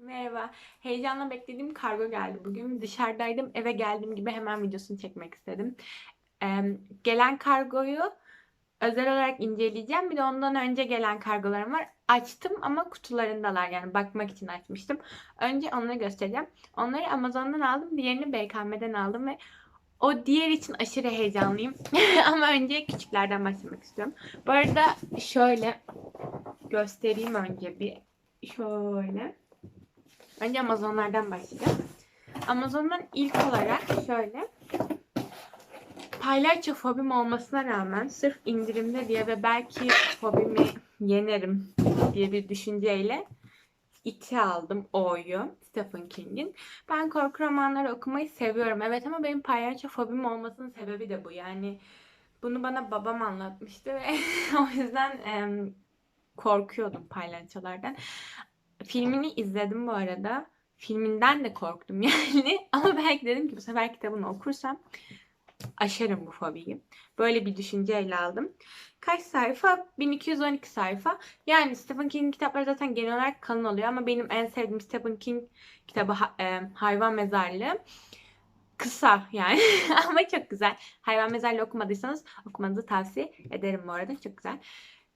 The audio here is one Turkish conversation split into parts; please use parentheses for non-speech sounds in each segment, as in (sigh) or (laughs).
Merhaba. Heyecanla beklediğim kargo geldi bugün. Dışarıdaydım. Eve geldiğim gibi hemen videosunu çekmek istedim. Ee, gelen kargoyu özel olarak inceleyeceğim. Bir de ondan önce gelen kargolarım var. Açtım ama kutularındalar. Yani bakmak için açmıştım. Önce onları göstereceğim. Onları Amazon'dan aldım. Diğerini BKM'den aldım ve o diğer için aşırı heyecanlıyım. (laughs) ama önce küçüklerden başlamak istiyorum. Bu arada şöyle göstereyim önce bir. Şöyle. Önce Amazonlardan başlayacağım. Amazon'dan ilk olarak şöyle palyaço fobim olmasına rağmen sırf indirimde diye ve belki fobimi yenerim diye bir düşünceyle iti aldım O'yu Stephen King'in. Ben korku romanları okumayı seviyorum. Evet ama benim palyaço fobim olmasının sebebi de bu. Yani bunu bana babam anlatmıştı ve (laughs) o yüzden em, korkuyordum palyaçolardan. Filmini izledim bu arada. Filminden de korktum (laughs) yani. Ama belki dedim ki bu sefer kitabını okursam aşarım bu fobiyi. Böyle bir düşünceyle aldım. Kaç sayfa? 1212 sayfa. Yani Stephen King kitapları zaten genel olarak kalın oluyor ama benim en sevdiğim Stephen King kitabı e, Hayvan Mezarlığı. Kısa yani (laughs) ama çok güzel. Hayvan Mezarlığı okumadıysanız okumanızı tavsiye ederim bu arada. Çok güzel.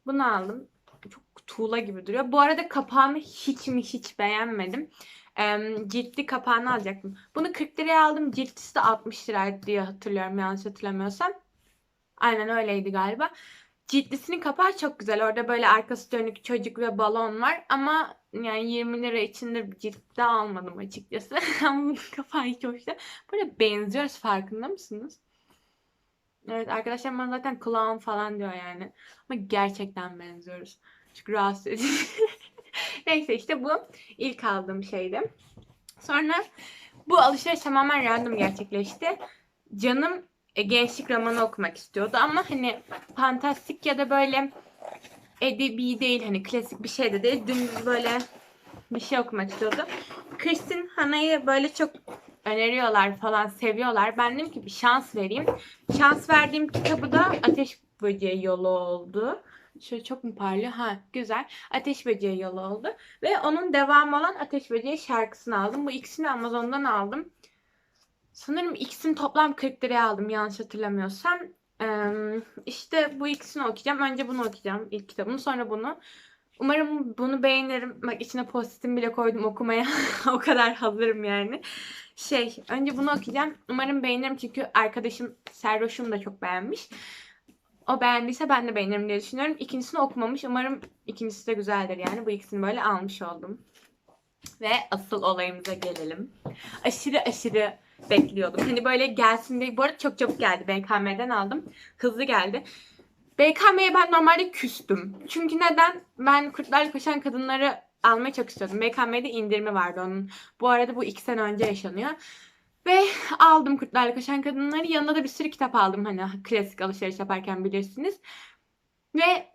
Bunu aldım. Çok tuğla gibi duruyor. Bu arada kapağını hiç mi hiç beğenmedim. Em, ciltli kapağını alacaktım. Bunu 40 liraya aldım. Ciltlisi de 60 liraydı diye hatırlıyorum yanlış hatırlamıyorsam. Aynen öyleydi galiba. Ciltlisinin kapağı çok güzel. Orada böyle arkası dönük çocuk ve balon var. Ama yani 20 lira içinde bir ciltte almadım açıkçası. (laughs) Ama bunun kapağı hiç hoş değil. Böyle benziyoruz farkında mısınız? Evet arkadaşlar bana zaten clown falan diyor yani. Ama gerçekten benziyoruz. Çünkü rahatsız edici. (laughs) Neyse işte bu ilk aldığım şeydi. Sonra bu alışveriş tamamen random gerçekleşti. Canım gençlik romanı okumak istiyordu ama hani fantastik ya da böyle edebi değil hani klasik bir şey de değil. Dümdüz böyle bir şey okumak istiyordu. Kristin Hana'yı böyle çok öneriyorlar falan seviyorlar. Ben dedim ki bir şans vereyim. Şans verdiğim kitabı da Ateş Böceği Yolu oldu. Şöyle çok mu parlıyor? Ha güzel. Ateş Böceği Yolu oldu. Ve onun devamı olan Ateş Böceği şarkısını aldım. Bu ikisini Amazon'dan aldım. Sanırım ikisini toplam 40 liraya aldım yanlış hatırlamıyorsam. Ee, işte bu ikisini okuyacağım. Önce bunu okuyacağım ilk kitabını sonra bunu. Umarım bunu beğenirim. Bak içine postitim bile koydum okumaya. (laughs) o kadar hazırım yani. Şey önce bunu okuyacağım. Umarım beğenirim çünkü arkadaşım Serroş'um da çok beğenmiş. O beğendiyse ben de beğenirim diye düşünüyorum. İkincisini okumamış. Umarım ikincisi de güzeldir yani. Bu ikisini böyle almış oldum. Ve asıl olayımıza gelelim. Aşırı aşırı bekliyordum. Hani böyle gelsin diye. Bu arada çok çabuk geldi. BKM'den aldım. Hızlı geldi. BKM'ye ben normalde küstüm. Çünkü neden? Ben Kurtlarla Koşan Kadınları almayı çok istiyordum. BKM'de indirimi vardı onun. Bu arada bu iki sene önce yaşanıyor. Ve aldım Kurtlarla Koşan Kadınları. Yanında da bir sürü kitap aldım. Hani klasik alışveriş yaparken bilirsiniz. Ve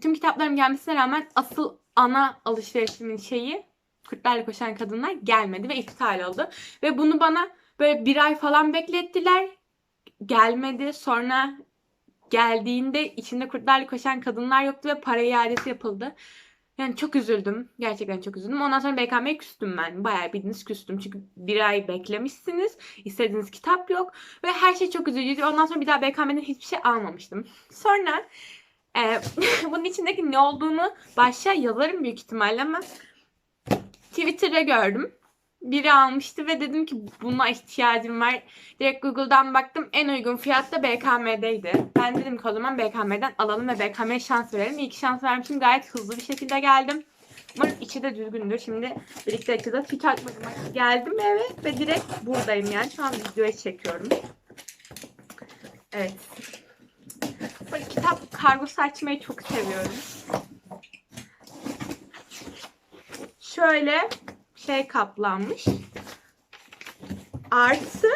tüm kitaplarım gelmesine rağmen asıl ana alışverişimin şeyi Kurtlarla Koşan Kadınlar gelmedi ve iptal oldu. Ve bunu bana böyle bir ay falan beklettiler. Gelmedi. Sonra geldiğinde içinde kurtlarla koşan kadınlar yoktu ve para iadesi yapıldı. Yani çok üzüldüm. Gerçekten çok üzüldüm. Ondan sonra BKM'ye küstüm ben. Bayağı bildiğiniz küstüm. Çünkü bir ay beklemişsiniz. İstediğiniz kitap yok. Ve her şey çok üzücüydü. Ondan sonra bir daha BKM'den hiçbir şey almamıştım. Sonra e, (laughs) bunun içindeki ne olduğunu başta yazarım büyük ihtimalle ama Twitter'da gördüm. Biri almıştı ve dedim ki buna ihtiyacım var. Direkt Google'dan baktım. En uygun fiyat da BKM'deydi. Ben dedim ki o zaman BKM'den alalım ve BKM'ye şans verelim. İyi şans vermişim. Gayet hızlı bir şekilde geldim. Umarım içi de düzgündür. Şimdi birlikte açacağız. Hiç açmadım. Geldim eve ve direkt buradayım yani. Şu an videoya çekiyorum. Evet. Böyle kitap kargosu açmayı çok seviyorum. Şöyle şey kaplanmış. Artı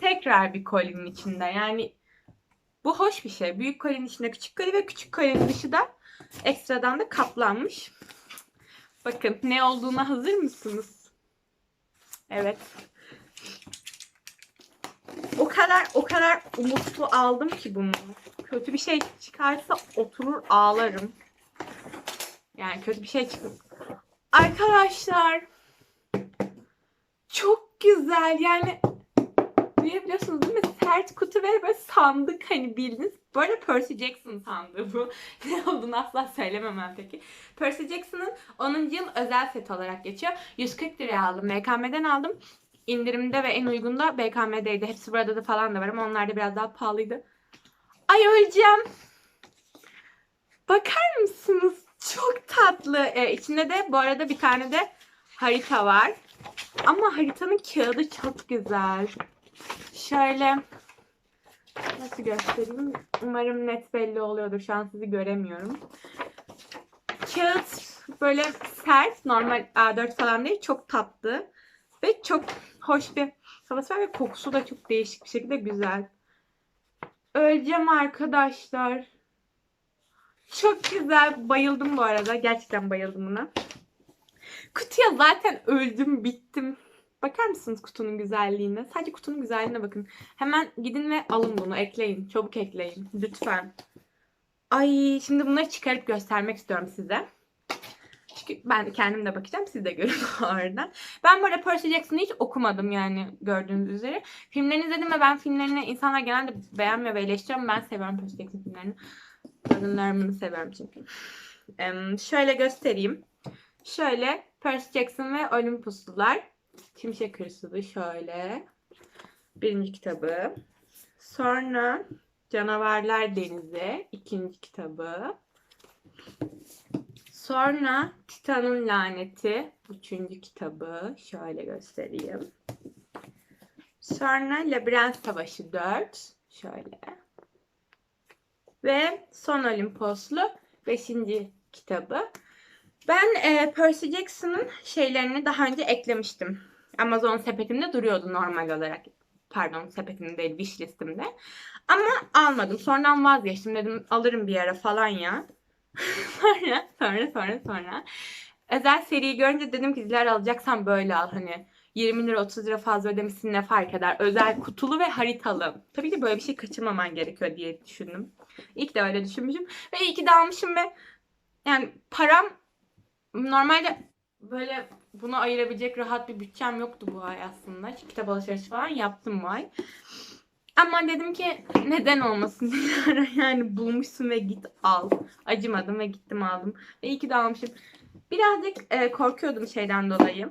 tekrar bir kolinin içinde. Yani bu hoş bir şey. Büyük kolinin içinde küçük koli ve küçük kolinin dışı da ekstradan da kaplanmış. Bakın ne olduğuna hazır mısınız? Evet. O kadar o kadar umutlu aldım ki bunu. Kötü bir şey çıkarsa oturur ağlarım. Yani kötü bir şey çıkıp Arkadaşlar çok güzel yani duyabiliyorsunuz değil mi? Sert kutu ve böyle sandık hani bildiğiniz. Bu arada Percy Jackson sandığı bu. (laughs) ne olduğunu asla söylememem peki. Percy Jackson'ın 10. yıl özel set olarak geçiyor. 140 liraya aldım. BKM'den aldım. İndirimde ve en uygunda BKM'deydi. Hepsi burada da falan da var ama onlar da biraz daha pahalıydı. Ay öleceğim. Bakar mısınız? Çok tatlı. Ee, içinde de bu arada bir tane de harita var. Ama haritanın kağıdı çok güzel. Şöyle nasıl göstereyim? Umarım net belli oluyordur. Şu an sizi göremiyorum. Kağıt böyle sert, normal A4 falan değil. Çok tatlı. Ve çok hoş bir havası var ve kokusu da çok değişik bir şekilde güzel. Öleceğim arkadaşlar. Çok güzel. Bayıldım bu arada. Gerçekten bayıldım buna. Kutuya zaten öldüm, bittim. Bakar mısınız kutunun güzelliğine? Sadece kutunun güzelliğine bakın. Hemen gidin ve alın bunu. Ekleyin. Çabuk ekleyin. Lütfen. Ay şimdi bunları çıkarıp göstermek istiyorum size. Çünkü ben kendim de bakacağım. Siz de görün arada. Ben arada Percy Jackson'ı hiç okumadım yani gördüğünüz üzere. Filmlerini izledim ve ben filmlerini insanlar genelde beğenmiyor ve eleştiriyor ben seviyorum Percy Jackson filmlerini. Kadınlarımını seviyorum çünkü. Em, şöyle göstereyim. Şöyle Percy Jackson ve Olympuslular. Şimşek Hırsızı şöyle. Birinci kitabı. Sonra Canavarlar Denizi. ikinci kitabı. Sonra Titan'ın Laneti. Üçüncü kitabı. Şöyle göstereyim. Sonra Labirent Savaşı 4. Şöyle. Ve Son Olimposlu 5. kitabı. Ben e, Percy Jackson'ın şeylerini daha önce eklemiştim. Amazon sepetimde duruyordu normal olarak. Pardon sepetimde değil wish listimde. Ama almadım. Sonradan vazgeçtim. Dedim alırım bir ara falan ya. (laughs) sonra sonra sonra sonra. Özel seriyi görünce dedim ki diler alacaksan böyle al hani. 20 lira 30 lira fazla ödemişsin ne fark eder. Özel kutulu ve haritalı. Tabii ki böyle bir şey kaçırmaman gerekiyor diye düşündüm. İlk de öyle düşünmüşüm. Ve iyi ki de almışım ve yani param normalde böyle bunu ayırabilecek rahat bir bütçem yoktu bu ay aslında. Çünkü kitap alışverişi falan yaptım bu ay. Ama dedim ki neden olmasın (laughs) yani bulmuşsun ve git al. Acımadım ve gittim aldım. Ve iyi ki de almışım. Birazcık e, korkuyordum şeyden dolayı.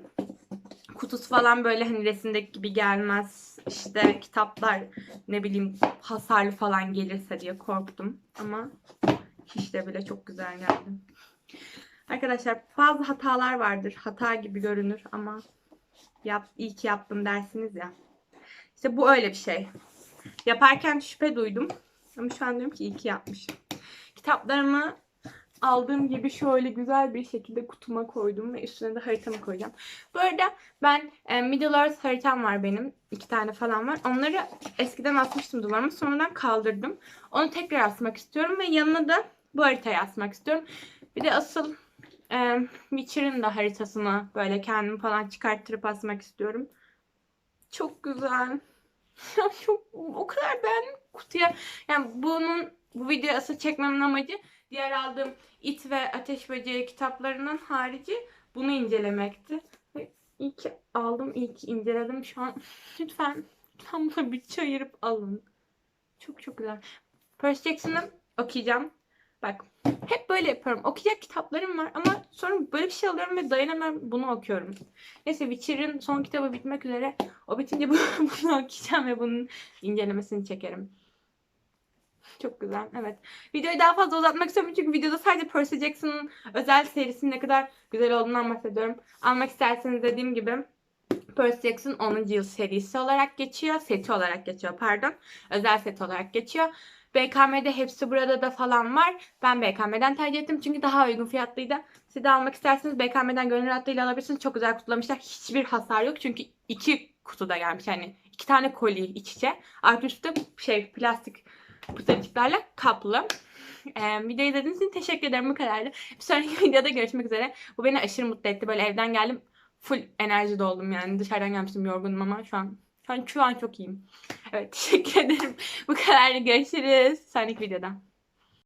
Kutusu falan böyle hani resimdeki gibi gelmez. İşte kitaplar ne bileyim hasarlı falan gelirse diye korktum. Ama hiç de bile çok güzel geldi. Arkadaşlar bazı hatalar vardır. Hata gibi görünür ama yap, iyi ki yaptım dersiniz ya. İşte bu öyle bir şey. Yaparken şüphe duydum. Ama şu an diyorum ki iyi ki yapmışım. Kitaplarımı aldığım gibi şöyle güzel bir şekilde kutuma koydum ve üstüne de haritamı koyacağım. Bu arada ben e, Middle Earth haritam var benim. iki tane falan var. Onları eskiden asmıştım duvarıma. Sonradan kaldırdım. Onu tekrar asmak istiyorum ve yanına da bu haritayı asmak istiyorum. Bir de asıl e, Witcher'ın da haritasını böyle kendim falan çıkarttırıp asmak istiyorum. Çok güzel. (laughs) O kadar beğendim kutuya. Yani bunun bu video asıl çekmemin amacı diğer aldığım it ve ateş böceği kitaplarının harici bunu incelemekti. İyi ki aldım, iyi ki inceledim. Şu an (laughs) lütfen tam buna bütçe ayırıp alın. Çok çok güzel. Percy Jackson'ı okuyacağım. Bak hep böyle yapıyorum. Okuyacak kitaplarım var ama sonra böyle bir şey alıyorum ve dayanamıyorum bunu okuyorum. Neyse Witcher'ın son kitabı bitmek üzere. O bitince (laughs) bunu okuyacağım ve bunun incelemesini çekerim. Çok güzel. Evet. Videoyu daha fazla uzatmak istemiyorum çünkü videoda sadece Percy Jackson'ın özel serisinin ne kadar güzel olduğundan bahsediyorum. Almak isterseniz dediğim gibi Percy Jackson 10. yıl serisi olarak geçiyor. Seti olarak geçiyor pardon. Özel set olarak geçiyor. BKM'de hepsi burada da falan var. Ben BKM'den tercih ettim çünkü daha uygun fiyatlıydı. Siz de almak isterseniz BKM'den gönül rahatlığıyla alabilirsiniz. Çok güzel kutlamışlar. Hiçbir hasar yok çünkü iki kutuda gelmiş. Yani iki tane koli iç içe. Artı üstte şey plastik pıtırcıklarla kaplı. Ee, videoyu izlediğiniz için teşekkür ederim. Bu kadardı. Bir sonraki (laughs) videoda görüşmek üzere. Bu beni aşırı mutlu etti. Böyle evden geldim. Full enerji doldum yani. Dışarıdan gelmiştim yorgundum ama şu an şu an, şu an çok iyiyim. Evet (laughs) teşekkür ederim. Bu kadar. Görüşürüz. Sonraki videoda.